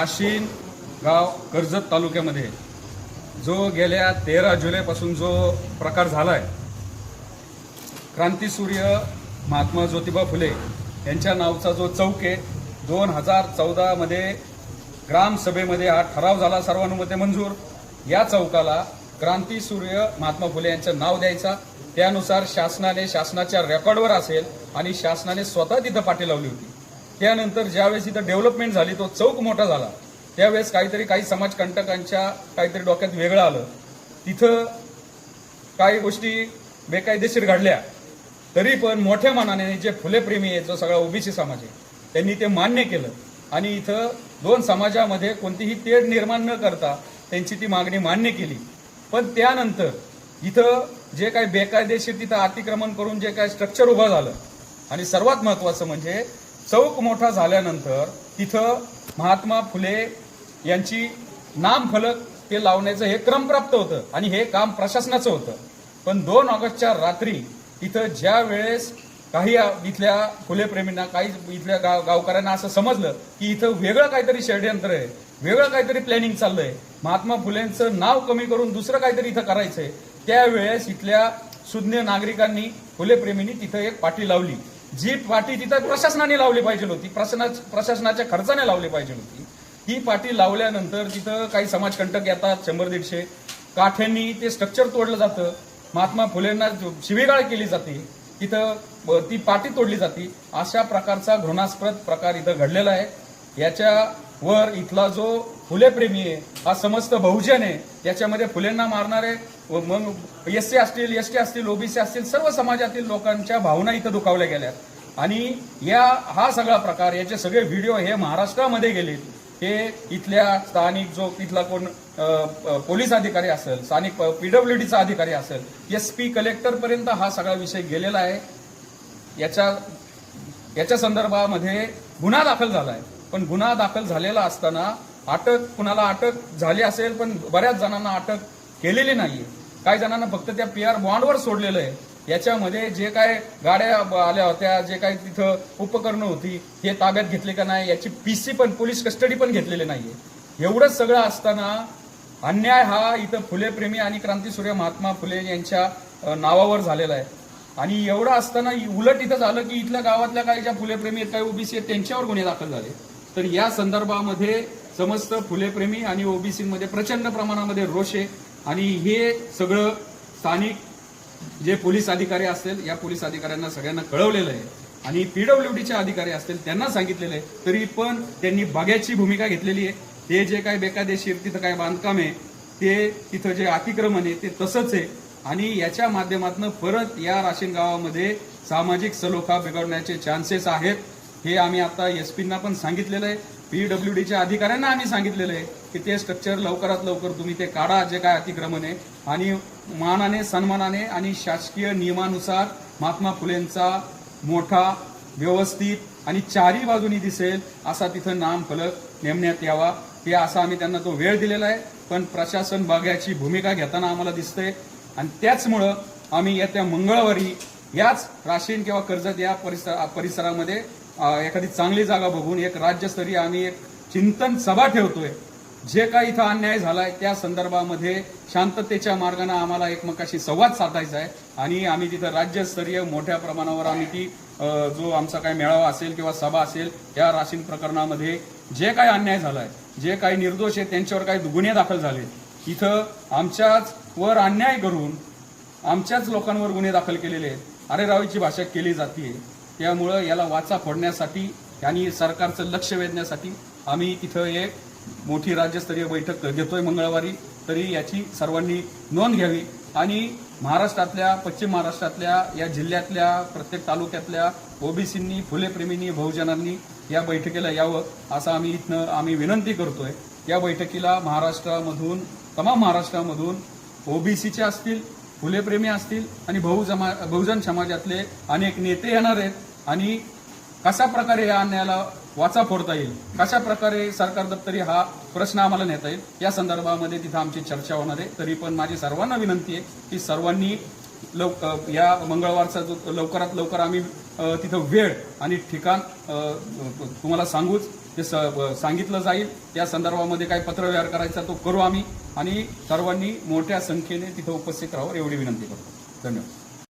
आशीन गाव कर्जत तालुक्यामध्ये जो गेल्या तेरा जुलैपासून जो प्रकार झाला आहे क्रांतीसूर्य महात्मा ज्योतिबा फुले यांच्या नावचा जो चौक आहे दोन हजार चौदामध्ये ग्रामसभेमध्ये हा ठराव झाला सर्वानुमते मंजूर. या चौकाला क्रांतीसूर्य महात्मा फुले यांचं नाव द्यायचा. त्यानुसार शासनाने शासनाच्या रेकॉर्डवर असेल आणि शासनाने स्वतः तिथं पाठी लावली होती. त्यानंतर ज्यावेळेस इथं डेव्हलपमेंट झाली तो चौक मोठा झाला. त्यावेळेस काहीतरी काही समाजकंटकांच्या काहीतरी डोक्यात वेगळं आलं. तिथं काही गोष्टी बेकायदेशीर घडल्या. तरी पण मोठ्या मनाने जे फुलेप्रेमी आहे जो सगळा ओबीसी समाज आहे त्यांनी ते मान्य केलं. आणि इथं दोन समाजामध्ये कोणतीही तेढ निर्माण न करता त्यांची ती मागणी मान्य केली. पण त्यानंतर इथं जे काही बेकायदेशीर तिथं अतिक्रमण करून जे काही स्ट्रक्चर उभं झालं. आणि सर्वात महत्वाचं म्हणजे चौक मोठा झाल्यानंतर तिथं महात्मा फुले यांची नामफलक ते लावण्याचं हे क्रमप्राप्त होतं आणि हे काम प्रशासनाचं होतं. पण दोन ऑगस्टच्या रात्री इथं ज्या वेळेस काही इथल्या फुलेप्रेमींना काही इथल्या गाव गावकऱ्यांना असं समजलं की इथं वेगळं काहीतरी षडयंत्र आहे वेगळं काहीतरी प्लॅनिंग चाललंय महात्मा फुलेंचं नाव कमी करून दुसरं काहीतरी इथं करायचंय त्यावेळेस इथल्या सुज्ञ नागरिकांनी फुलेप्रेमींनी तिथं एक पाठी लावली. जी पाटी तिथं प्रशासनाने लावली पाहिजे होती. प्रशासना- प्रशासनाच्या खर्चाने लावली पाहिजे होती. ही पाटी लावल्यानंतर तिथं काही समाजकंटक येतात शंभर दीडशे. काठ्यांनी ते स्ट्रक्चर तोडलं जातं. महात्मा फुलेंना शिवेगाळ केली जाते तिथं ती पाटी तोडली जाते. अशा प्रकारचा घृणास्पद प्रकार इथं घडलेला आहे. याच्या वर इथला जो फुलेप्रेमी आहे हा समस्त बहुजन आहे याच्यामध्ये फुलेंना मारणारे व मग एस सी असतील एस टी असतील ओबीसी असतील सर्व समाजातील लोकांच्या भावना इथं दुखावल्या गेल्यात आणि या हा सगळा प्रकार याचे सगळे व्हिडिओ हे महाराष्ट्रामध्ये गेले हे इथल्या स्थानिक जो इथला कोण पोलीस अधिकारी असेल स्थानिक पीडब्ल्यूडीचा अधिकारी असेल एस पी कलेक्टरपर्यंत हा सगळा विषय गेलेला आहे. याच्या याच्या संदर्भामध्ये गुन्हा दाखल झाला आहे. पण गुन्हा दाखल झालेला असताना अटक कुणाला अटक झाली असेल पण बऱ्याच जणांना अटक केलेली नाहीये. काही जणांना फक्त त्या पी आर बॉन्डवर सोडलेलं आहे. याच्यामध्ये जे काय गाड्या आल्या होत्या जे काही तिथं उपकरणं होती हे ताब्यात घेतले का नाही याची पीसी पण पोलीस कस्टडी पण घेतलेली नाहीये. एवढंच सगळं असताना अन्याय हा इथं फुलेप्रेमी आणि क्रांतीसूर्य महात्मा फुले यांच्या नावावर झालेला आहे. आणि एवढं असताना उलट इथं झालं की इथल्या गावातल्या काही ज्या फुलेप्रेमी आहेत काही ओबीसी आहेत त्यांच्यावर गुन्हे दाखल झाले. तर या संदर्भामध्ये समस्त फुलेप्रेमी आणि ओबीसीमध्ये प्रचंड प्रमाणामध्ये रोष आहे. आणि हे सगळं स्थानिक जे पोलीस अधिकारी असतील या पोलीस अधिकाऱ्यांना सगळ्यांना कळवलेलं आहे. आणि पीडब्ल्यूडीचे अधिकारी असतील त्यांना सांगितलेलं आहे. तरी पण त्यांनी बघ्याची भूमिका घेतलेली आहे. ते जे काही बेकायदेशीर तिथं काय बांधकाम आहे ते तिथं जे अतिक्रमण आहे ते तसंच आहे. आणि याच्या माध्यमातून परत या राशीन गावामध्ये सामाजिक सलोखा बिघडण्याचे चान्सेस आहेत. हे आम्ही आता एस पींना पण सांगितलेलं आहे. पी डब्ल्यू डीच्या अधिकाऱ्यांना आम्ही सांगितलेलं आहे की ते स्ट्रक्चर लवकरात लवकर तुम्ही ते काढा जे काय अतिक्रमण आहे. आणि मानाने सन्मानाने आणि शासकीय नियमानुसार महात्मा फुलेंचा मोठा व्यवस्थित आणि चारी बाजूनी दिसेल असा तिथं नाम फलक नेमण्यात यावा. हे असा आम्ही त्यांना तो वेळ दिलेला आहे. पण प्रशासन बघायची भूमिका घेताना आम्हाला दिसते आणि त्याचमुळं आम्ही येत्या मंगळवारी याच राशीन किंवा कर्जत या परिसर परिसरामध्ये एखादी चांगली जागा बघून एक राज्यस्तरीय आम्ही एक चिंतन सभा ठेवतोय. जे काही इथं अन्याय झालाय त्या संदर्भामध्ये शांततेच्या मार्गाने आम्हाला एकमेकाशी संवाद साधायचा आहे आणि आम्ही तिथं राज्यस्तरीय मोठ्या प्रमाणावर आम्ही ती जो आमचा काही मेळावा असेल किंवा सभा असेल या राशीन प्रकरणामध्ये जे काही अन्याय झालाय जे काही निर्दोष आहेत त्यांच्यावर काही गुन्हे दाखल झाले. इथं आमच्याच वर अन्याय करून आमच्याच लोकांवर गुन्हे दाखल केलेले आहेत. अरे रावीची भाषा केली जाते त्यामुळं याला वाचा फोडण्यासाठी आणि सरकारचं लक्ष वेधण्यासाठी आम्ही तिथं एक मोठी राज्यस्तरीय बैठक घेतोय मंगळवारी तरी याची सर्वांनी नोंद घ्यावी. आणि महाराष्ट्रातल्या पश्चिम महाराष्ट्रातल्या या जिल्ह्यातल्या प्रत्येक तालुक्यातल्या ओबीसींनी फुलेप्रेमींनी बहुजनांनी या बैठकीला यावं असं आम्ही इथनं आम्ही विनंती करतोय. या बैठकीला महाराष्ट्रामधून तमाम महाराष्ट्रामधून ओबीसीचे असतील फुलेप्रेमी असतील आणि बहुजमा बहुजन समाजातले अनेक नेते येणार आहेत. आणि कशा प्रकारे या अन्यायाला वाचा फोडता येईल? कशा प्रकारे सरकार दप्तरी हा प्रश्न आम्हाला नेता येईल? या संदर्भामध्ये तिथं आमची चर्चा होणार आहे. तरी पण माझी सर्वांना विनंती आहे की सर्वांनी लव या मंगळवारचा जो लवकरात लवकर आम्ही तिथं वेळ आणि ठिकाण तुम्हाला सांगूच ते स- सांगितलं जाईल. त्या संदर्भामध्ये काय पत्रव्यवहार करायचा तो करू आम्ही आणि सर्वांनी मोठ्या संख्येने तिथं उपस्थित राहावं एवढी विनंती करतो. धन्यवाद.